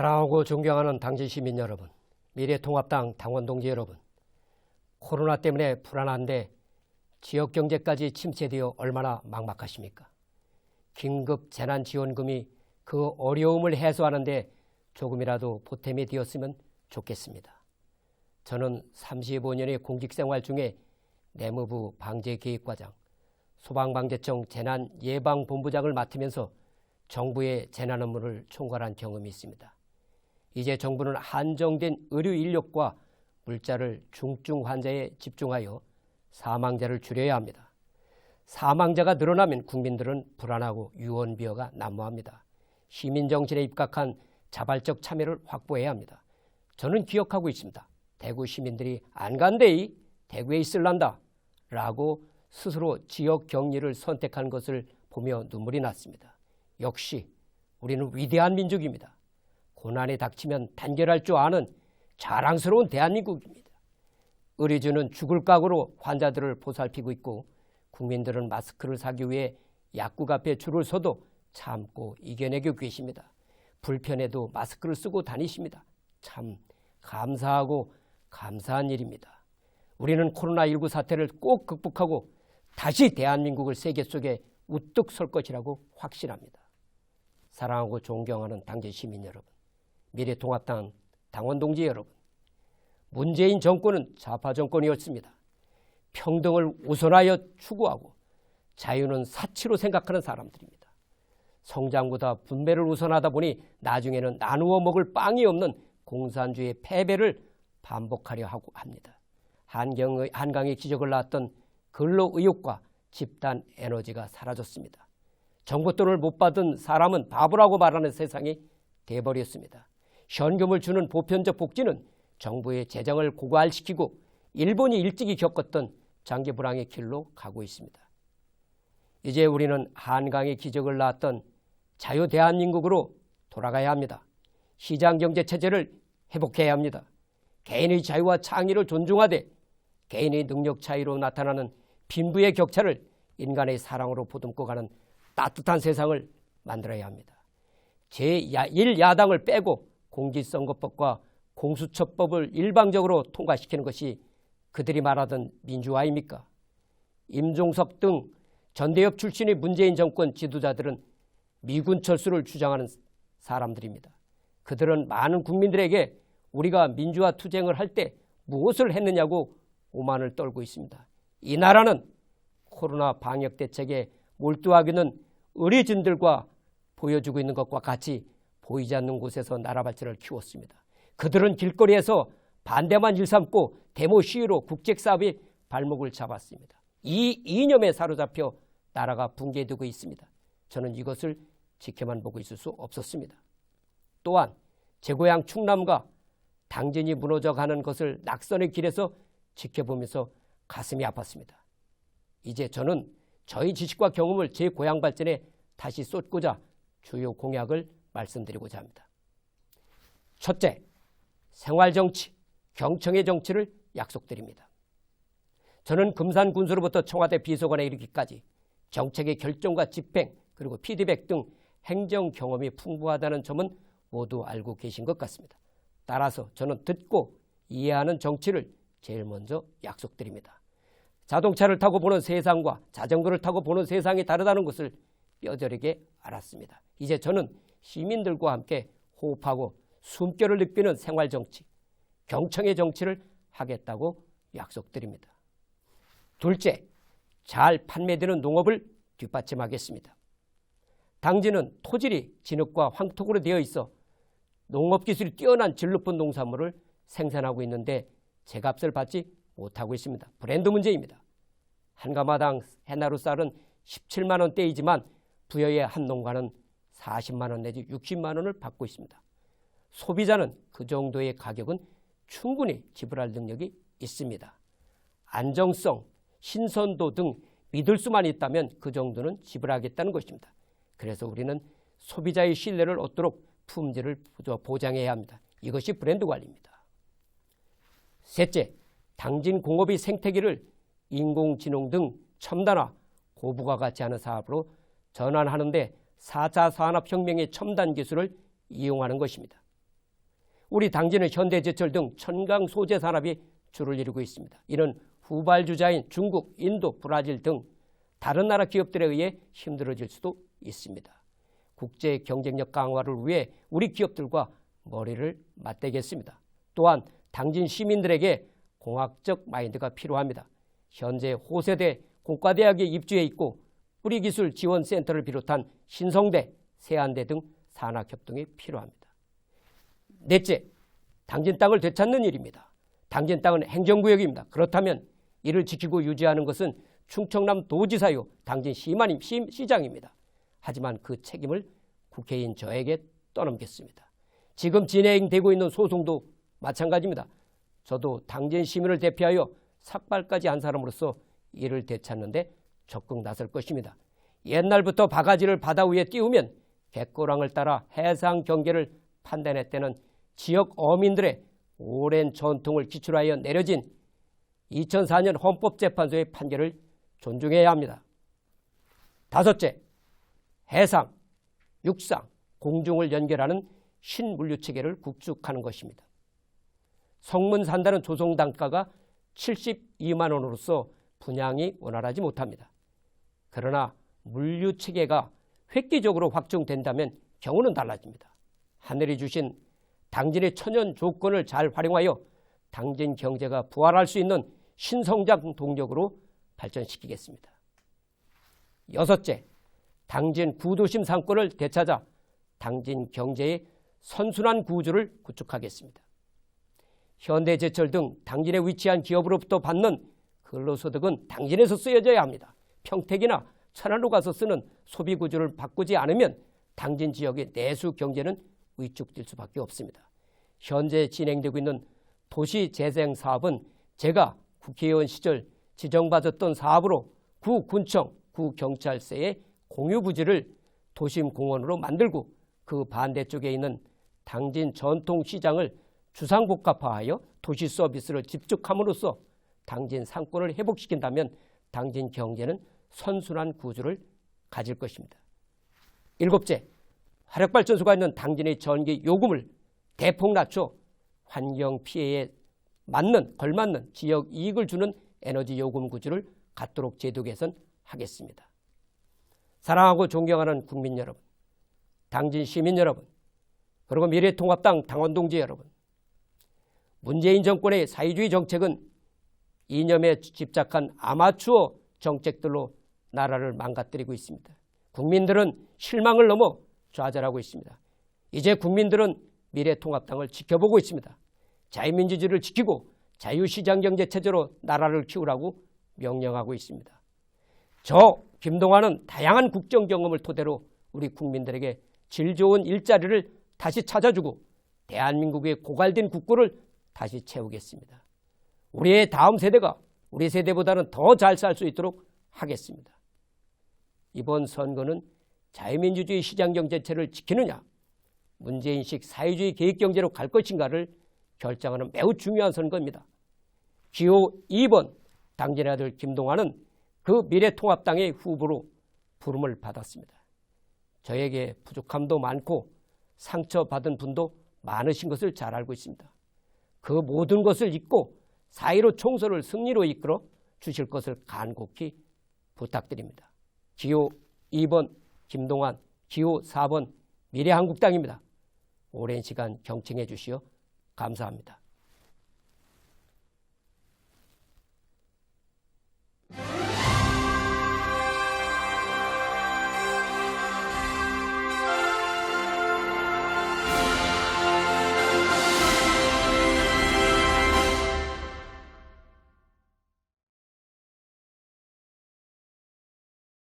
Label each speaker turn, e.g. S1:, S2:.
S1: 사랑하고 존경하는 당진 시민 여러분, 미래통합당 당원 동지 여러분, 코로나 때문에 불안한데 지역 경제까지 침체되어 얼마나 막막하십니까? 긴급 재난 지원금이 그 어려움을 해소하는데 조금이라도 보탬이 되었으면 좋겠습니다. 저는 35년의 공직생활 중에 내무부 방재계획과장, 소방방재청 재난예방본부장을 맡으면서 정부의 재난 업무를 총괄한 경험이 있습니다. 이제 정부는 한정된 의료 인력과 물자를 중증 환자에 집중하여 사망자를 줄여야 합니다. 사망자가 늘어나면 국민들은 불안하고 유언비어가 난무합니다. 시민 정신에 입각한 자발적 참여를 확보해야 합니다. 저는 기억하고 있습니다. 대구 시민들이 안 간대이 대구에 있을란다 라고 스스로 지역 격리를 선택한 것을 보며 눈물이 났습니다. 역시 우리는 위대한 민족입니다. 고난이 닥치면 단결할 줄 아는 자랑스러운 대한민국입니다. 의료진은 죽을 각오로 환자들을 보살피고 있고 국민들은 마스크를 사기 위해 약국 앞에 줄을 서도 참고 이겨내고 계십니다. 불편해도 마스크를 쓰고 다니십니다. 참 감사하고 감사한 일입니다. 우리는 코로나19 사태를 꼭 극복하고 다시 대한민국을 세계 속에 우뚝 설 것이라고 확신합니다. 사랑하고 존경하는 당진 시민 여러분, 미래통합당 당원 동지 여러분, 문재인 정권은 좌파 정권이었습니다. 평등을 우선하여 추구하고 자유는 사치로 생각하는 사람들입니다. 성장보다 분배를 우선하다 보니 나중에는 나누어 먹을 빵이 없는 공산주의 패배를 반복하려 하고 합니다. 한경의, 한강의 기적을 낳았던 근로 의욕과 집단 에너지가 사라졌습니다. 정부 돈을 못 받은 사람은 바보라고 말하는 세상이 돼버렸습니다. 현금을 주는 보편적 복지는 정부의 재정을 고갈시키고 일본이 일찍이 겪었던 장기 불황의 길로 가고 있습니다. 이제 우리는 한강의 기적을 낳았던 자유 대한민국으로 돌아가야 합니다. 시장 경제 체제를 회복해야 합니다. 개인의 자유와 창의를 존중하되 개인의 능력 차이로 나타나는 빈부의 격차를 인간의 사랑으로 보듬고 가는 따뜻한 세상을 만들어야 합니다. 제1야당을 빼고 공직선거법과 공수처법을 일방적으로 통과시키는 것이 그들이 말하던 민주화입니까? 임종석 등 전대협 출신의 문재인 정권 지도자들은 미군 철수를 주장하는 사람들입니다. 그들은 많은 국민들에게 우리가 민주화 투쟁을 할 때 무엇을 했느냐고 오만을 떨고 있습니다. 이 나라는 코로나 방역 대책에 몰두하기는 의료진들과 보여주고 있는 것과 같이 보이지 않는 곳에서 나라 발전을 키웠습니다. 그들은 길거리에서 반대만 일삼고 데모 시위로 국책사업의 발목을 잡았습니다. 이 이념에 사로잡혀 나라가 붕괴되고 있습니다. 저는 이것을 지켜만 보고 있을 수 없었습니다. 또한 제 고향 충남과 당진이 무너져 가는 것을 낙선의 길에서 지켜보면서 가슴이 아팠습니다. 이제 저는 저희 지식과 경험을 제 고향 발전에 다시 쏟고자 주요 공약을 말씀드리고자 합니다. 첫째, 생활정치, 경청의 정치를 약속드립니다. 저는 금산 군수로부터 청와대 비서관에 이르기까지 정책의 결정과 집행 그리고 피드백 등 행정 경험이 풍부하다는 점은 모두 알고 계신 것 같습니다. 따라서 저는 듣고 이해하는 정치를 제일 먼저 약속드립니다. 자동차를 타고 보는 세상과 자전거를 타고 보는 세상이 다르다는 것을 뼈저리게 알았습니다. 이제 저는 시민들과 함께 호흡하고 숨결을 느끼는 생활 정치, 경청의 정치를 하겠다고 약속드립니다. 둘째, 잘 판매되는 농업을 뒷받침하겠습니다. 당진은 토질이 진흙과 황토로 되어 있어 농업 기술이 뛰어난 질 높은 농산물을 생산하고 있는데 제값을 받지 못하고 있습니다. 브랜드 문제입니다. 한 가마당 해나루 쌀은 17만 원대이지만 부여의 한 농가는 40만 원 내지 60만 원을 받고 있습니다. 소비자는 그 정도의 가격은 충분히 지불할 능력이 있습니다. 안정성, 신선도 등 믿을 수만 있다면 그 정도는 지불하겠다는 것입니다. 그래서 우리는 소비자의 신뢰를 얻도록 품질을 보장해야 합니다. 이것이 브랜드 관리입니다. 셋째, 당진 공업의 생태계를 인공지능 등 첨단화, 고부가 가치 하는 사업으로 전환하는데 4차 산업혁명의 첨단 기술을 이용하는 것입니다. 우리 당진은 현대제철 등 천강 소재 산업이 주를 이루고 있습니다. 이는 후발주자인 중국, 인도, 브라질 등 다른 나라 기업들에 의해 힘들어질 수도 있습니다. 국제 경쟁력 강화를 위해 우리 기업들과 머리를 맞대겠습니다. 또한 당진 시민들에게 공학적 마인드가 필요합니다. 현재 호세대 공과대학에 입주해 있고 뿌리기술 지원센터를 비롯한 신성대, 세안대 등 산학협동이 필요합니다. 넷째, 당진 땅을 되찾는 일입니다. 당진 땅은 행정구역입니다. 그렇다면 이를 지키고 유지하는 것은 충청남 도지사요 당진 시마님 시, 시장입니다. 하지만 그 책임을 국회의원 저에게 떠넘겼습니다. 지금 진행되고 있는 소송도 마찬가지입니다. 저도 당진 시민을 대표하여 삭발까지 한 사람으로서 이를 되찾는데 적극 나설 것입니다. 옛날부터 바가지를 바다 위에 띄우면 객고랑을 따라 해상 경계를 판단했다는 지역 어민들의 오랜 전통을 기출하여 내려진 2004년 헌법재판소의 판결을 존중해야 합니다. 다섯째, 해상, 육상, 공중을 연결하는 신물류 체계를 구축하는 것입니다. 성문 산다는 조성 단가가 72만 원으로서 분양이 원활하지 못합니다. 그러나 물류 체계가 획기적으로 확충된다면 경우는 달라집니다. 하늘이 주신 당진의 천연 조건을 잘 활용하여 당진 경제가 부활할 수 있는 신성장 동력으로 발전시키겠습니다. 여섯째, 당진 구도심 상권을 되찾아 당진 경제의 선순환 구조를 구축하겠습니다. 현대제철 등 당진에 위치한 기업으로부터 받는 근로소득은 당진에서 쓰여져야 합니다. 평택이나 천안로 가서 쓰는 소비 구조를 바꾸지 않으면 당진 지역의 내수 경제는 위축될 수밖에 없습니다. 현재 진행되고 있는 도시 재생 사업은 제가 국회의원 시절 지정받았던 사업으로 구 군청, 구 경찰서의 공유 부지를 도심 공원으로 만들고 그 반대쪽에 있는 당진 전통 시장을 주상복합화하여 도시 서비스를 집중함으로써 당진 상권을 회복시킨다면 당진 경제는 선순환 구조를 가질 것입니다. 일곱째, 화력발전소가 있는 당진의 전기 요금을 대폭 낮춰 환경 피해에 맞는 걸맞는 지역 이익을 주는 에너지 요금 구조를 갖도록 제도 개선하겠습니다. 사랑하고 존경하는 국민 여러분, 당진 시민 여러분, 그리고 미래통합당 당원 동지 여러분, 문재인 정권의 사회주의 정책은 이념에 집착한 아마추어 정책들로 나라를 망가뜨리고 있습니다. 국민들은 실망을 넘어 좌절하고 있습니다. 이제 국민들은 미래통합당을 지켜보고 있습니다. 자유민주주의를 지키고 자유시장경제 체제로 나라를 키우라고 명령하고 있습니다. 저 김동완은 다양한 국정 경험을 토대로 우리 국민들에게 질 좋은 일자리를 다시 찾아주고 대한민국의 고갈된 국고를 다시 채우겠습니다. 우리의 다음 세대가 우리 세대보다는 더 잘 살 수 있도록 하겠습니다. 이번 선거는 자유민주주의 시장경제체를 지키느냐, 문재인식 사회주의 계획경제로 갈 것인가를 결정하는 매우 중요한 선거입니다. 기호 2번 당진의 아들 김동완은 그 미래통합당의 후보로 부름을 받았습니다. 저에게 부족함도 많고 상처받은 분도 많으신 것을 잘 알고 있습니다. 그 모든 것을 잊고 사이로 총선을 승리로 이끌어 주실 것을 간곡히 부탁드립니다. 기호 2번 김동완, 기호 4번 미래한국당입니다. 오랜 시간 경청해 주시어 감사합니다.